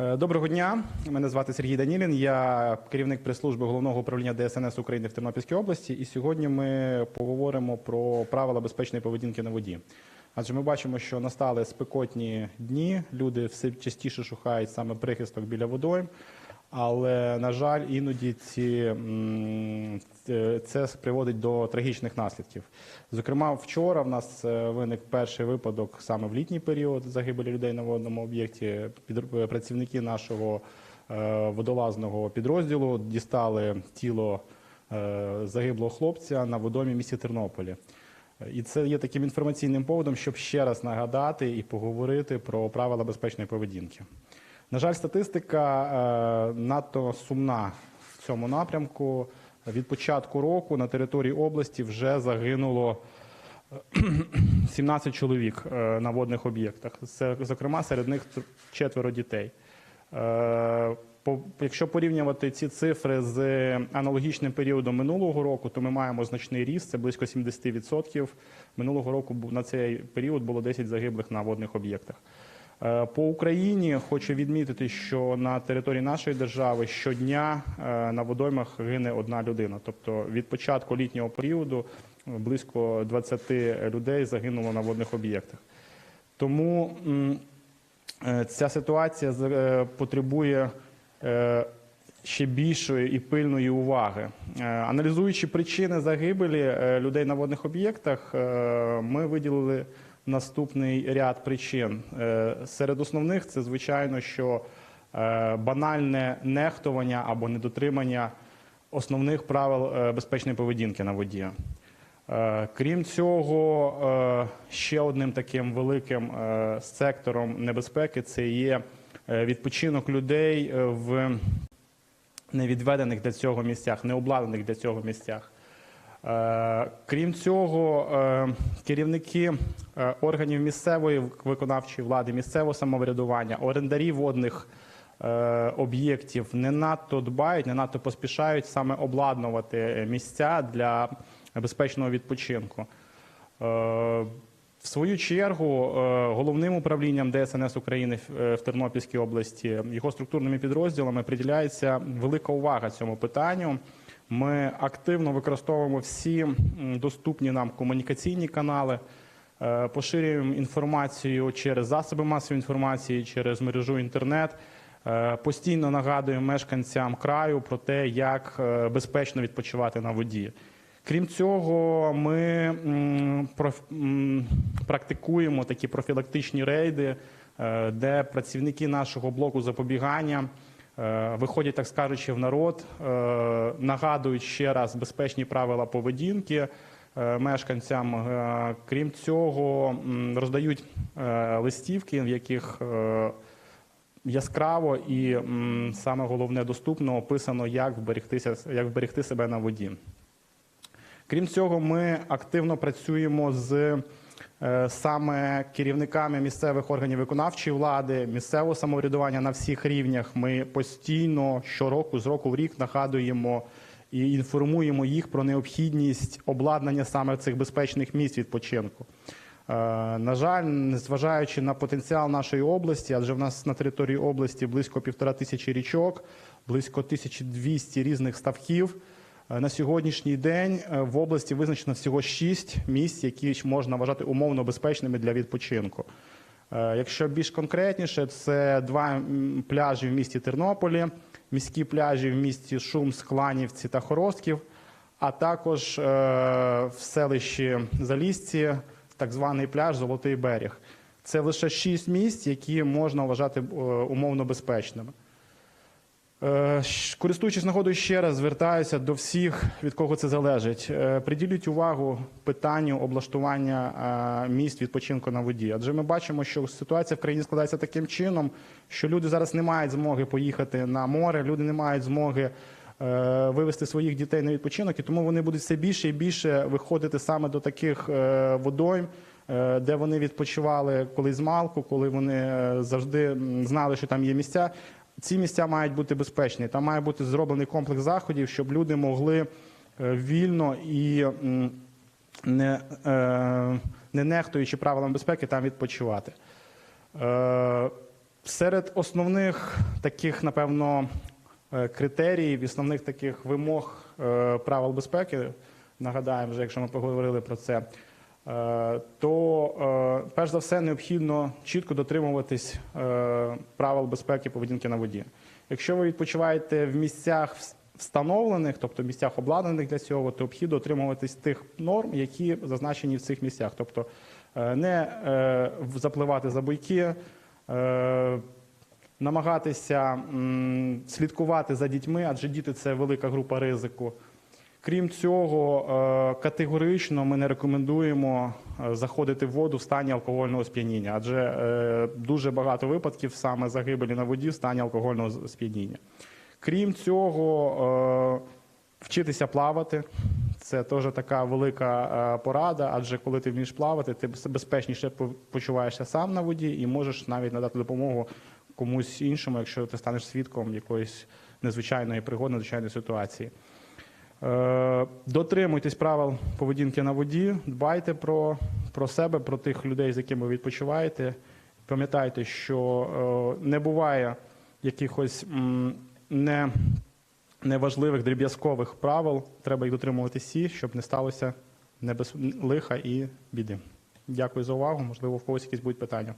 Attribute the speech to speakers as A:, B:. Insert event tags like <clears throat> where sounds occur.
A: Е, Доброго дня. Мене звати Сергій Данілін. Я керівник прес-служби головного управління ДСНС України в Тернопільській області. І сьогодні ми поговоримо про правила безпечної поведінки на воді. Адже ми бачимо, що настали спекотні дні. Люди все частіше шукають саме прихисток біля водойм. Але на жаль, іноді ці, це- приводить до трагічних наслідків. Зокрема, вчора в нас е, виник перший випадок саме в літній період загибелі людей на водному об'єкті. Під- Працівники нашого е, водолазного підрозділу дістали тіло е, загиблого хлопця на водомі місті Тернополі. І це є таким інформаційним поводом, щоб ще раз нагадати і поговорити про правила безпечної поведінки. На жаль, статистика е, надто сумна в цьому напрямку. Від початку року на території області вже загинуло е, <clears throat> 17 чоловік е, на водних об'єктах. Зокрема, серед них четверо дітей. Е, Якщо порівнювати ці цифри з аналогічним періодом минулого року, то ми маємо значний ріст, це близько 70%. Минулого року на цей період було 10 загиблих на водних об'єктах. Е, По Україні хочу відмітити, що на території нашої держави щодня е, на водоймах гине одна людина. Тобто від початку літнього періоду близько 20 людей загинуло на водних об'єктах. Тому е, ця ситуація потребує ще більшої і пильної уваги. Аналізуючи причини загибелі людей на водних об'єктах, ми виділили наступний ряд причин. Е, Серед основних це, звичайно, що е, банальне нехтування або недотримання основних правил е, безпечної поведінки на воді. Крім цього, ще одним таким великим сектором небезпеки це є відпочинок людей в невідведених для цього місцях, необладнаних для цього місцях. Е, Крім цього, е, керівники е, органів місцевої виконавчої влади, місцевого самоврядування, орендарі водних об'єктів не надто дбають, не надто поспішають саме обладнувати місця для безпечного відпочинку. В свою чергу головним управлінням ДСНС України в Тернопільській області його структурними підрозділами приділяється велика увага цьому питанню. Ми активно використовуємо всі доступні нам комунікаційні канали, е, поширюємо інформацію через засоби масової інформації, через мережу інтернет. Е, Постійно нагадуємо мешканцям краю про те, як е, безпечно відпочивати на воді. Крім цього, ми практикуємо такі профілактичні рейди, де працівники нашого блоку запобігання виходять, так скажучи, в народ, е, нагадують ще раз безпечні правила поведінки е, мешканцям. Е, Крім цього, роздають е, листівки, в яких е, яскраво і саме головне доступно описано, як вберегтися, як вберегти себе на воді. Крім цього, ми активно працюємо з е, саме керівниками місцевих органів виконавчої влади, місцевого самоврядування на всіх рівнях. Ми постійно щороку, з року в рік нагадуємо і інформуємо їх про необхідність обладнання саме цих безпечних місць відпочинку. Е, На жаль, незважаючи на потенціал нашої області, адже в нас на території області близько півтора тисячі річок, близько 1200 різних ставків. Е, На сьогоднішній день е, в області визначено всього шість місць, які можна вважати умовно безпечними для відпочинку. Е, Якщо більш конкретніше, це два пляжі в місті Тернополі, міські пляжі в місті Шумськ, Кланівці та Хоростків, а також в селищі Залісці так званий пляж Золотий берег. Це лише шість місць, які можна вважати умовно безпечними. Е, Користуючись нагодою, ще раз звертаюся до всіх, від кого це залежить. Е, Приділіть увагу питанню облаштування е, місць відпочинку на воді. Адже ми бачимо, що ситуація в країні складається таким чином, що люди зараз не мають змоги поїхати на море, люди не мають змоги вивезти своїх дітей на відпочинок, і тому вони будуть все більше і більше виходити саме до таких водойм, де вони відпочивали колись малку, коли вони завжди знали, що там є місця. Ці місця мають бути безпечні. Там має бути зроблений комплекс заходів, щоб люди могли е, вільно і не, е, не нехтуючи правилам безпеки, там відпочивати. Е, Серед основних таких, напевно, критеріїв, основних таких вимог правил безпеки, нагадаємо, вже якщо ми поговорили про це, то е, перш за все необхідно чітко дотримуватись е, правил безпеки поведінки на воді. Якщо ви відпочиваєте в місцях встановлених, тобто місцях обладнаних для цього, то необхідно дотримуватись тих норм, які зазначені в цих місцях. Тобто е, не е, запливати за буйки, е, намагатися слідкувати за дітьми, адже діти це велика група ризику. Крім цього, е, категорично ми не рекомендуємо е, заходити в воду в стані алкогольного сп'яніння, адже е, дуже багато випадків саме загибелі на воді в стані алкогольного сп'яніння. Крім цього, вчитися плавати. Це теж така велика порада, адже коли ти вмієш плавати, ти безпечніше почуваєшся сам на воді і можеш навіть надати допомогу комусь іншому, якщо ти станеш свідком якоїсь незвичайної пригоди, надзвичайної ситуації. Е, Дотримуйтесь правил поведінки на воді, дбайте про, про себе, про тих людей, з якими ви відпочиваєте. Пам'ятайте, що е, не буває якихось не, неважливих дріб'язкових правил. Треба їх дотримуватися всі, щоб не сталося небез... лиха і біди. Дякую за увагу. Можливо, в когось якісь будуть питання.